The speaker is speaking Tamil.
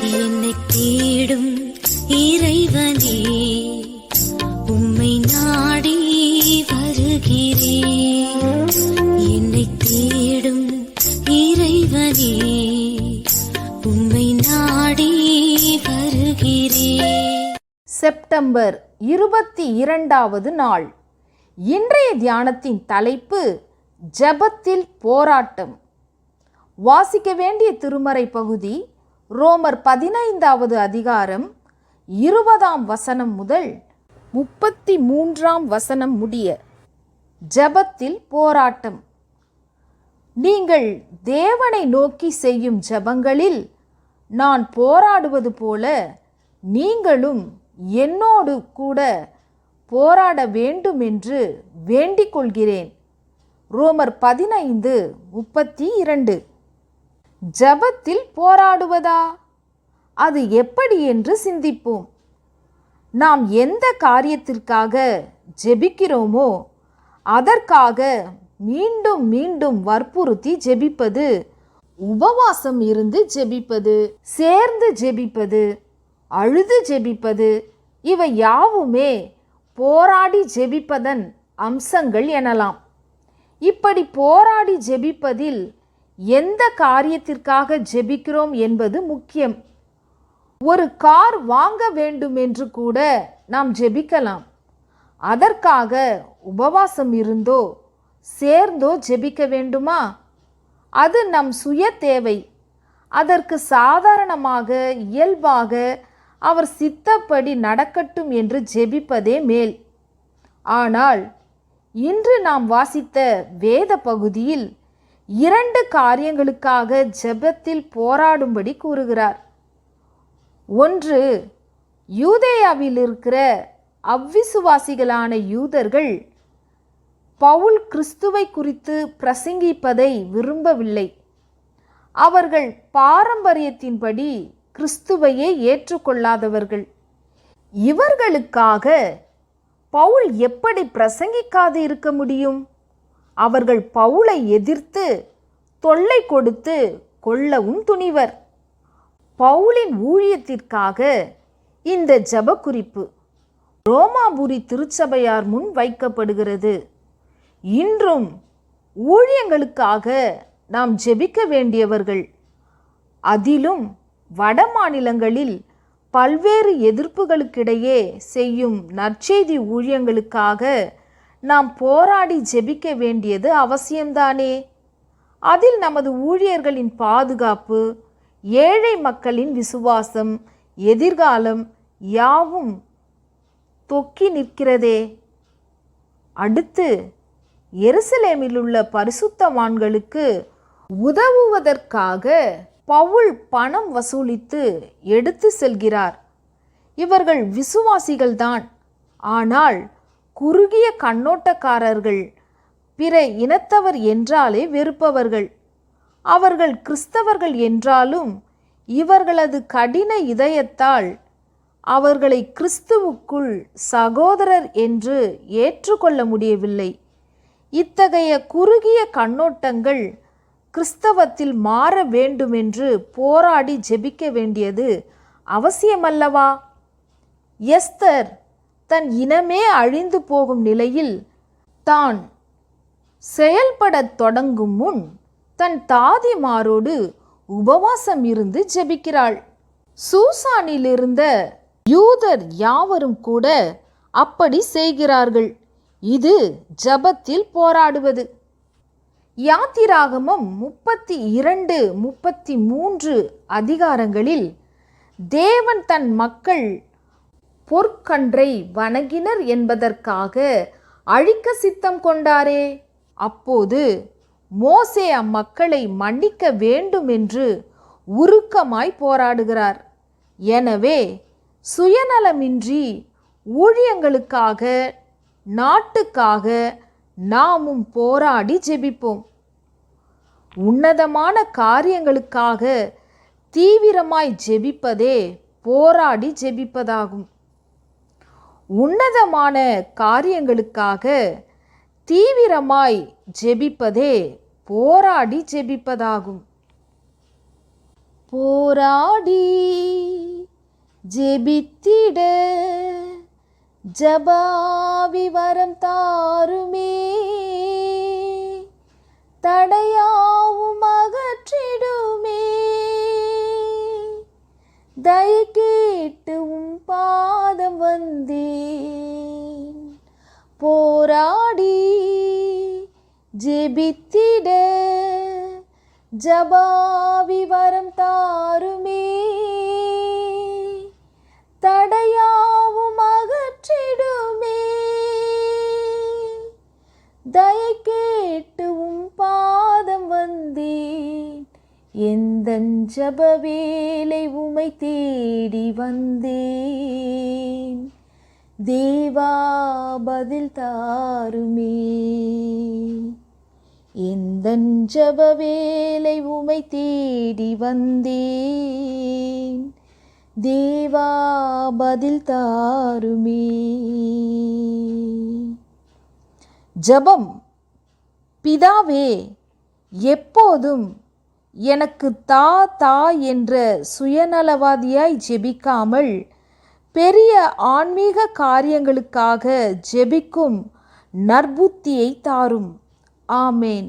என்னை தேடும் இறைவனே உம்மை நாடி வருகிறேன். என்னை தேடும் இறைவனே உம்மை நாடி வருகிறேன். செப்டம்பர் இருபத்தி இரண்டாவது நாள். இன்றைய தியானத்தின் தலைப்பு ஜெபத்தில் போராட்டம். வாசிக்க வேண்டிய திருமறை பகுதி ரோமர் பதினைந்தாவது அதிகாரம் இருபதாம் வசனம் முதல் முப்பத்தி மூன்றாம் வசனம் முடிய ஜெபத்தில் போராட்டம். நீங்கள் தேவனை நோக்கி செய்யும் ஜெபங்களில் நான் போராடுவது போல நீங்களும் என்னோடு கூட போராட வேண்டும் என்று வேண்டிக் கொள்கிறேன் ரோமர் பதினைந்து முப்பத்தி இரண்டு. ஜபத்தில் போராடுவதா? அது எப்படி என்று சிந்திப்போம். நாம் எந்த காரியத்திற்காக ஜெபிக்கிறோமோ அதற்காக மீண்டும் மீண்டும் வற்புறுத்தி ஜெபிப்பது உபவாசம் இருந்து ஜெபிப்பது சேர்ந்து ஜெபிப்பது அழுது ஜெபிப்பது இவை யாவுமே போராடி ஜெபிப்பதன் அம்சங்கள் எனலாம். இப்படி போராடி ஜெபிப்பதில் எந்த காரியத்திற்காக ஜெபிக்கிறோம் என்பது முக்கியம். ஒரு கார் வாங்க வேண்டும் என்று கூட நாம் ஜெபிக்கலாம். அதற்காக உபவாசம் இருந்தோ சேர்ந்தோ ஜெபிக்க வேண்டுமா? அது நம் சுய தேவை. அதற்கு சாதாரணமாக இயல்பாக அவர் சித்தப்படி நடக்கட்டும் என்று ஜெபிப்பதே மேல். ஆனால் இன்று நாம் வாசித்த வேத பகுதியில் இரண்டு காரியங்களுக்காக ஜெபத்தில் போராடும்படி கூறுகிறார். ஒன்று யூதேயாவில் இருக்கிற அவ்விசுவாசிகளான யூதர்கள் பவுல் கிறிஸ்துவை குறித்து பிரசங்கிப்பதை விரும்பவில்லை. அவர்கள் பாரம்பரியத்தின்படி கிறிஸ்துவையே ஏற்றுக்கொள்ளாதவர்கள். இவர்களுக்காக பவுல் எப்படி பிரசங்கிக்காது இருக்க முடியும்? அவர்கள் பவுலை எதிர்த்து தொல்லை கொடுத்து கொல்லவும் துணிவர். பவுலின் ஊழியத்திற்காக இந்த ஜபக்குறிப்பு ரோமாபுரி திருச்சபையார் முன் வைக்கப்படுகிறது. இன்றும் ஊழியங்களுக்காக நாம் ஜெபிக்க வேண்டியவர்கள். அதிலும் வட மாநிலங்களில் பல்வேறு எதிர்ப்புகளுக்கிடையே செய்யும் நற்செய்தி ஊழியங்களுக்காக நாம் போராடி ஜெபிக்க வேண்டியது அவசியம்தானே? அதில் நமது ஊழியர்களின் பாதுகாப்பு ஏழை மக்களின் விசுவாசம் எதிர்காலம் யாவும் தொக்கி நிற்கிறதே. அடுத்து எருசலேமில் உள்ள பரிசுத்தவான்களுக்கு உதவுவதற்காக பவுல் பணம் வசூலித்து எடுத்து செல்கிறார். இவர்கள் விசுவாசிகள்தான். ஆனால் குறுகிய கண்ணோட்டக்காரர்கள். பிற இனத்தவர் என்றாலே வெறுப்பவர்கள். அவர்கள் கிறிஸ்தவர்கள் என்றாலும் இவர்களது கடின இதயத்தால் அவர்களை கிறிஸ்துவுக்குள் சகோதரர் என்று ஏற்றுக்கொள்ள முடியவில்லை. இத்தகைய குறுகிய கண்ணோட்டங்கள் கிறிஸ்தவத்தில் மாற வேண்டுமென்று போராடி ஜெபிக்க வேண்டியது அவசியமல்லவா? எஸ்தர் தன் இனமே அழிந்து போகும் நிலையில் தான் செயல்படத் தொடங்கும் முன் தன் தாதிமாரோடு உபவாசம் இருந்து ஜெபிக்கிறாள். சூசானில் இருந்த யூதர் யாவரும் கூட அப்படி செய்கிறார்கள். இது ஜபத்தில் போராடுவது. யாத்திராகமம் முப்பத்தி இரண்டு முப்பத்தி மூன்று அதிகாரங்களில் தேவன் தன் மக்கள் பொற்கன்றை வணங்கினர் என்பதற்காக அழிக்க சித்தம் கொண்டாரே. அப்போது மோசே அம்மக்களை மன்னிக்க வேண்டும் என்று உருக்கமாய் போராடுகிறார். எனவே சுயநலமின்றி ஊழியங்களுக்காக நாட்டுக்காக நாமும் போராடி ஜெபிப்போம். உன்னதமான காரியங்களுக்காக தீவிரமாய் ஜெபிப்பதே போராடி ஜெபிப்பதாகும். உன்னதமான காரியங்களுக்காக தீவிரமாய் ஜெபிப்பதே போராடி ஜெபிப்பதாகும். போராடி ஜெபித்திட ஜபாவி வரம் தாருமே. தடையாவும் அகற்றிடுமே. தயை கேட்டு உம் வந்தேன். போராடி ஜெபித்திட ஜபாவி வரம் தாருமே. தடையாவும் அகற்றிடுமே. தயை கேட்டு உம் பாதம் வந்தேன். எந்த ஜப வேலை உமை தேடி வந்தேன். தேவா பதில் தாருமே. எந்த ஜப வேலை உமை தேடி வந்தேன். தேவா பதில் தாருமே. ஜபம் பிதாவே எப்போதும் எனக்கு தா தா என்ற சுயநலவாதியாய் ஜெபிக்காமல் பெரிய ஆன்மீக காரியங்களுக்காக ஜெபிக்கும் நற்புத்தியை தாரும். ஆமேன்.